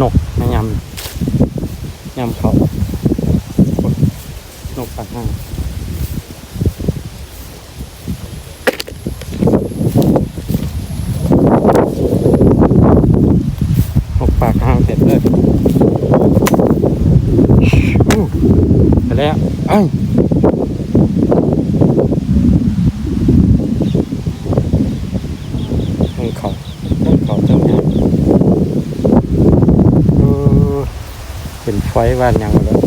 นกมายำยำเขานกปากห้างนกปากห้างเสร็จเลยอู้ไปแล้วเอ้ยทั้งเขาทั้งเขาทั้งยางเออ เป็นไฟบ้านยังแล้ว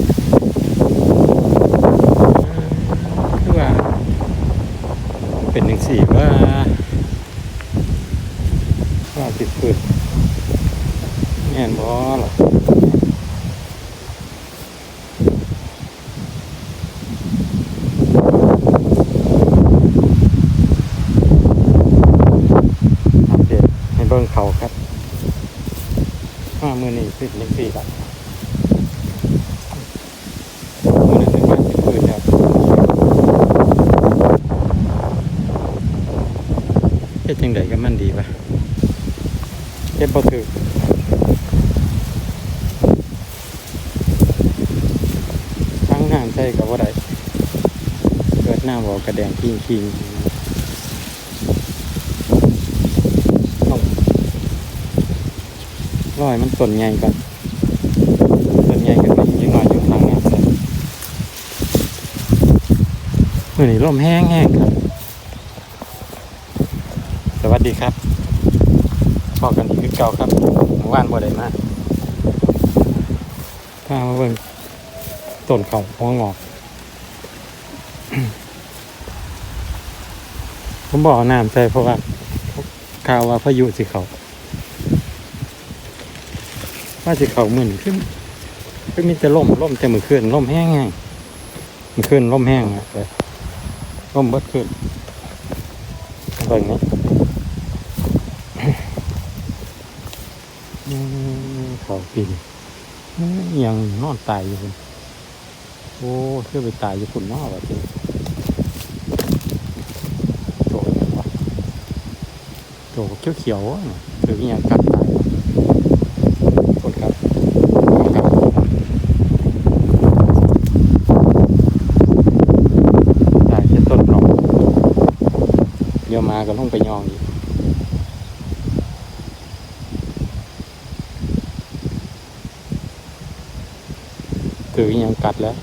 คือว่า เป็นหนึ่งสี่ว่าว่าติดฟืนแม่นบ่หรอกอัปเดตให้เบิ่งเขาครับห้ามือนี่ติดหนึ่งสี่ละมือนี่ถึงว่าติดฟืนครับ เฮ็ดจังไดก็มันดีปะเฮ็ดบ่ถือทั้งน้ำใส่ก็บ่ได้เกิดหน้าบ่กระแดงคิงคิงต้อยมันต้นใหญ่ก่อนต้นใหญ่ก็เป็นยังน้อยอยู่ทางน้ำใส่มื้อนี้ลมแห้งๆครับ ดีครับพอกันอีกคือเก่าครับเมื่านบ่ได้มาพามาเบิ่งต้นเขาหัวงอก ผมบอกน้ำใส่เพราะว่าข่าวว่าพายุสิเขาว่าสิเขามื่นขึ้นก็มีแต่ล่มล่มแต่มือคืนล่มแห้งไงมือคืนล่มแห้งอะเลยล่มเบิดคืนเบิ่งนี่ อืมเขา ปีนี้ยังนอนตายอยู่คุณโอ้เชื่อไปตายอยู่คุณนอกว่ะจริงโตยังวะโตเขียวเขียวอะถือยังกัดตายกดครับตายที่ต้นหนอกเดี๋ยวมาก็ลงไปยองอีก ถือยังกัดแล้ว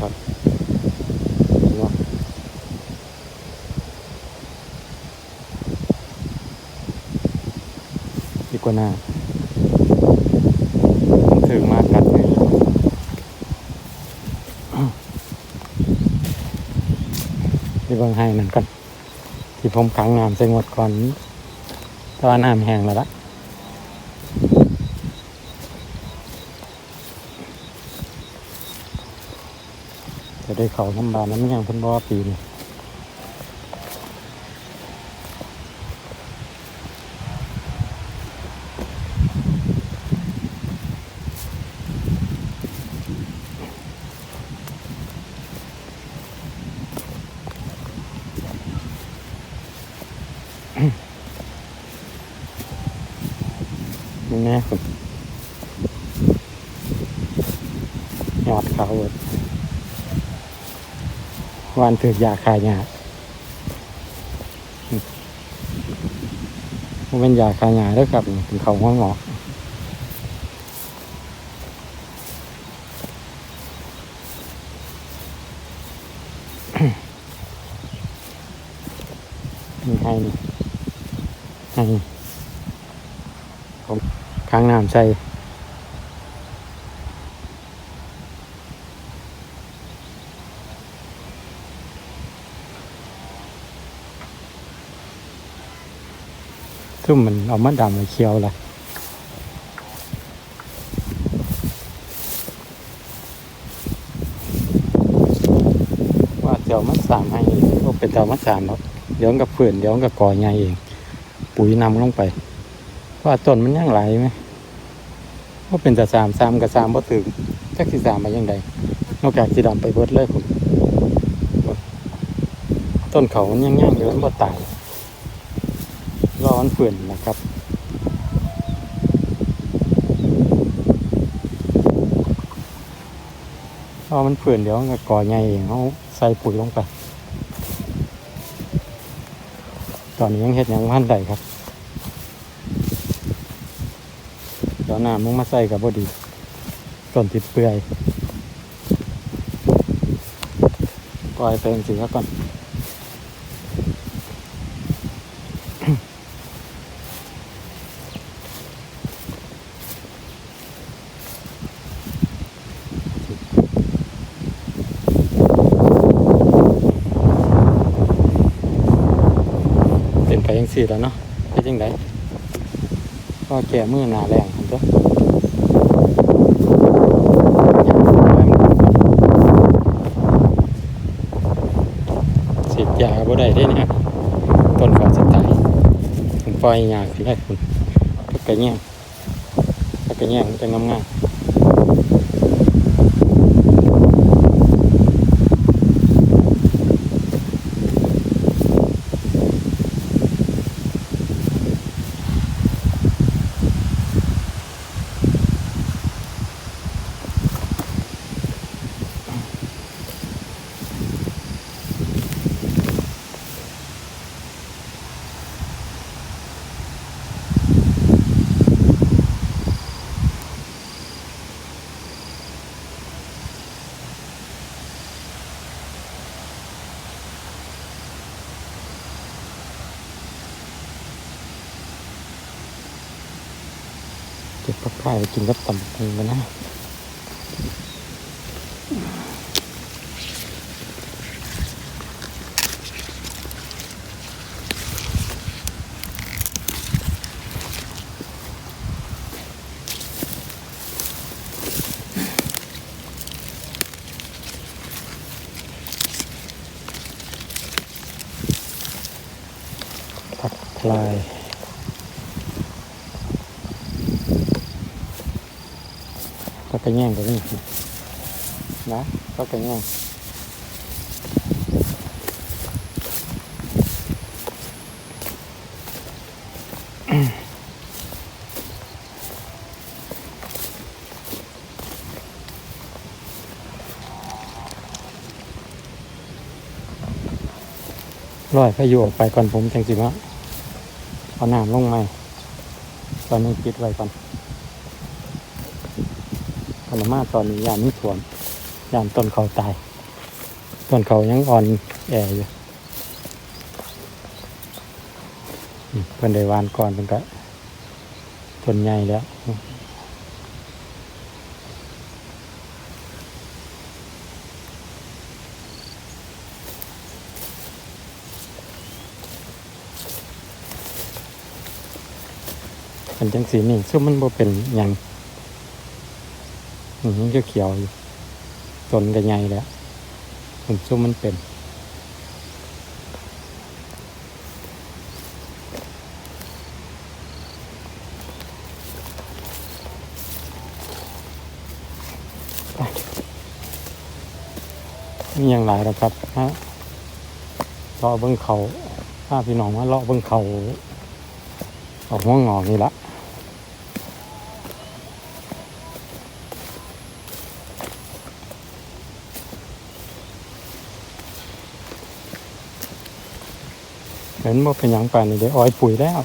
ครับเห็นบ่ดีกว่าหน้าผมถือมากัดเลยที่เบิ่งให้นั่นก่อน ที่ผมขังน้ำใส่งวดก่อนตอนน้ำแห้งแล้วละจะได้เขาน้ำบานน้ำยังพ้นบ่ปีนี่ แน่ผมยอดเขาเบิดวันถือยาคายามันเป็นยาคายาเด้วยครับนี่เป็นเขาหัวงอกนี่ให้นี่ให้นี่ผม ค้างน้ำใส่ทุ่มมันเอามาดำมาเคี้ยวละว่าเดี๋ยวมันสามให้ก็เป็นเดี๋ยวมันสามครับเดี๋ยวมันกับเพื่อนเดี๋ยวมันกับกอใหญ่เอง ปุ๋ยนำลงไป ว่าต้นมันยังไหลไหม ว่าเป็นแต่สามสามกับสามบ่ถึงจักสิสามมายังไงนอกจากสิดำไปเบิดเลยผมต้นเขามันยังย่างอยู่มันบ่ตายร้อนเปื่อนนะครับรอมันเปื่อนเดี๋ยวก็ก่อใหญ่เองเขาใส่ปุ๋ยลงไป ตอนนี้ยังเห็ดยังพันใดครับ เดี๋ยวน้ำมึงมาใส่กับบดีต้นติดเปื่อยปล่อยไปสิครับก่อนเป็นไปยังสี่แล้วเนาะเป็นยังไงก็แก่มือหนาแรง ครับเจ้าสีดยาบ่ได้ได้เนี่ยต้นเขาจะตายผมปล่อยยาสิให้คุณก็แง่ก็แยงมันจะงามๆ เก็บผักไผ่กินกับตำปูกันนะ ก็กระแย่งกันนี่นะก็กระแย่งลอยพายุออกไปก่อนผมจังสิว่าเอาน้ำลงไหมตอนนี้ปิดไว้ก่อน ผลมาตอนนี้ยามนี้ถ่วมยามต้นเขาตาย ต้นเขายังอ่อนแออยู่เพิ่นได้วานก่อนเป็นก็ต้นใหญ่แล้วเป็นจังสีนี่ซึ่งมันบ่เป็นหยัง มมันก็เขียวอยู่ต้นก็ใหญ่แล้วผมซุ่มมันเป็นมีอย่างไรแล้วครับฮะเลาะเบิ้งเขาถ้าพี่น้องว่าเลาะเบิ้งเขาออกหัวงอกนี่ละ เห็นบ่เป็นหยังป่านนี่เดี๋ยวอ้อยปุ๋ยแล้ว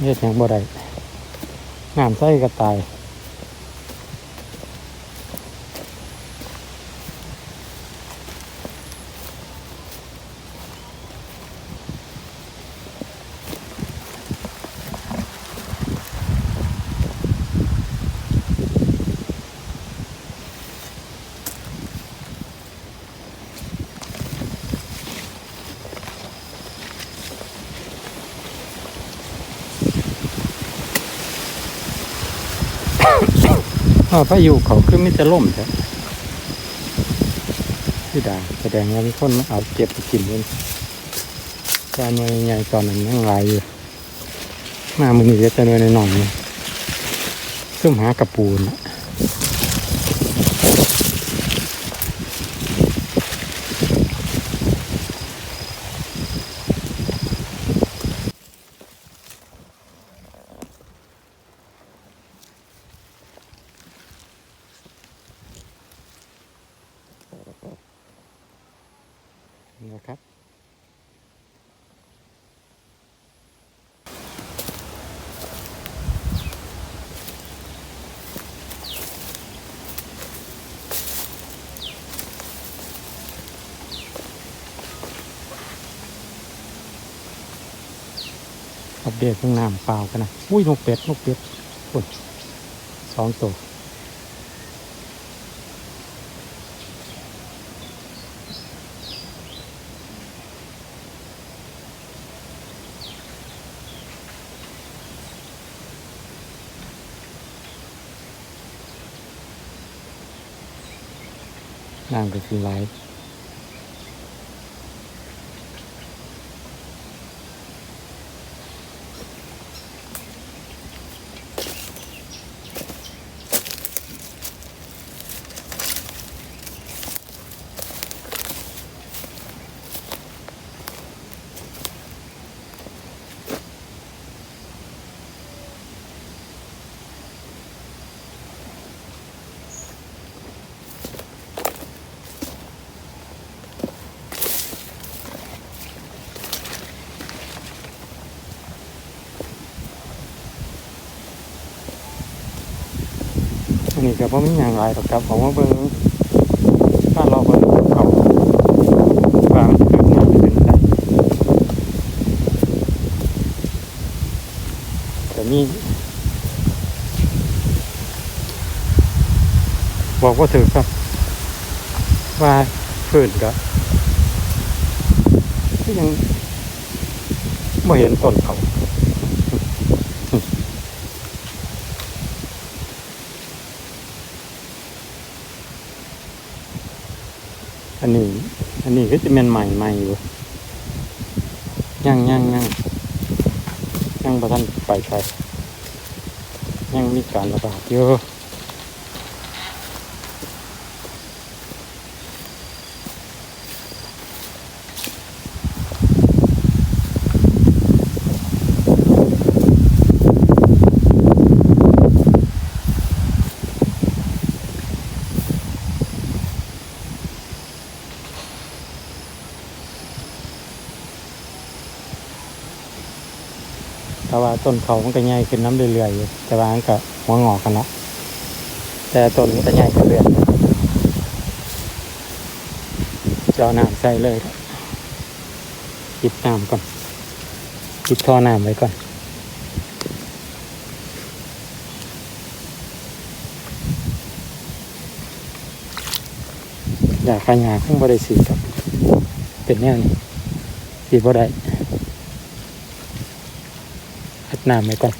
เฮ็ดหยังบ่ได้น้ำใส่ก็ตาย พ่อพายุเขาขึ้นไม่จะล่มใช่พี่ดาแสดงว่ามีคนเอาเก็บไปกินเลยแต่หน่วยใหญ่ตอนนั้นยังหลายอยู่มามึงอีกแต่หน่วยน้อยซุ่มหากระปูนะ อัปเดตเรื่งน้ำเปล่ากันนะอุ้ยนกเป็ดนกเป็ดอุ้ยสองตัวน้ำก็คือไหล นี้ก็เพราะมีอย่างไรหรอกครับผมว่าเบิ้งถ้าเราเบิ้งเขาวางจุดนี้เป็นไรแต่นี่บอกว่าถือครับ ว่าฝืนก็ก็ยังไม่เห็นต้นเขา อันนี้ อันนี้ก็จะเป็นใหม่ใหม่อยู่ยังยังยังยังประทันไปใส่ยังมีการระบาดเยอะแต้นเขามันก็ใหญ่ขึ้นน้ำเรื่อยๆอยู่แต่ว่ามันก็หัวงอกกันละแต่ต้นมันก็ใหญ่ขึ้นเรื่อยจะเอาน้ำใส่เลยครับน้ำก่อนปิดท่อน้ำไว้ก่อนอยากขยาข้างบริสีครับเป็นแนวนี้สีบ่ได้ น้ำไว้ก่อน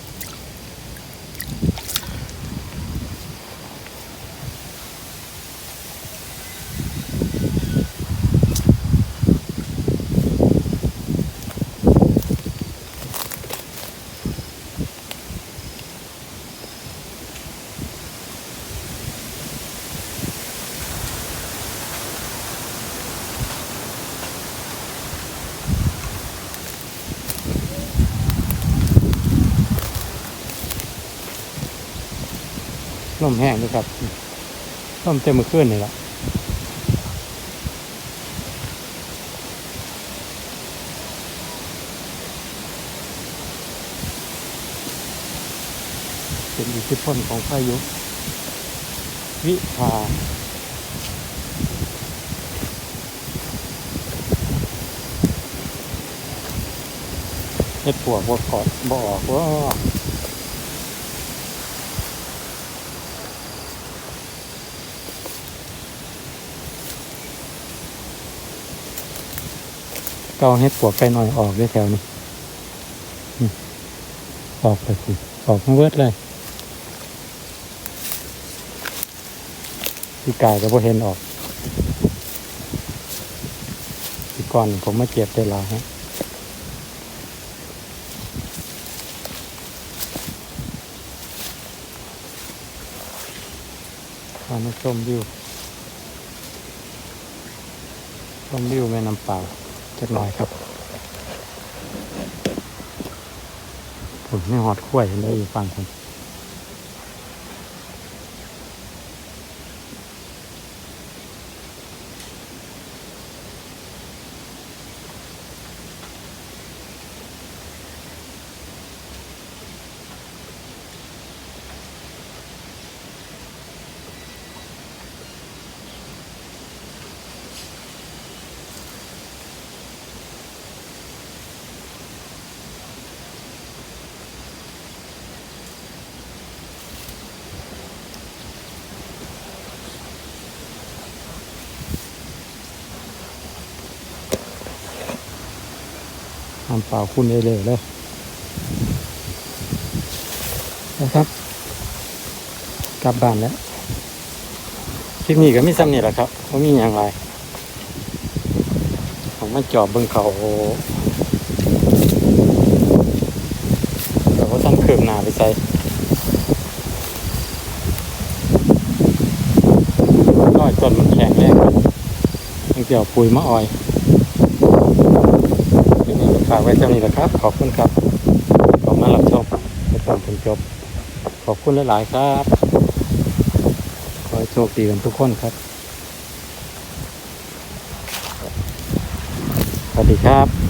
มแห้งด้วยครับลมเต็มมือขึ้นนี่ละเป็นอิทธิพลของพายุวิภาเฮ็ดปวกบ่กอดบ่ออกว่า เกาเฮ็ดปวกไปหน่อยออกด้วยแถวนี้ออกไปสิออกงเวิร์ดเลยพี่กายก็บ่เห็นออกพี่ก่อนผมมาเก็บได้ลาฮะามาชมวิวชมวิวแม่น้ำเปล่า จักหน่อยครับผมไม่หอดขั้วยเลยอยู่ฟังคน น้ำเปล่าคุณเอเลยเลยนะครับ กลับบ้านแล้วคลิปนี้ก็ไม่ซ้ำนี่แหละครับว่ามีอย่างไรผมมาจอบเบิ่งเขาแต่ว่าต้องเคืบหนาไปใส่น้อยต้นมันแข็งแรงต้องเกี่ยวปุ๋ยมะอ้อยากไว้เท่านี้แหละครับ ขอบคุณครับขอบมารับชมไปตามจนจบ ขอบคุณหลาย ๆ ครับ ขอให้โชคดีกันทุกคนครับ สวัสดีครับ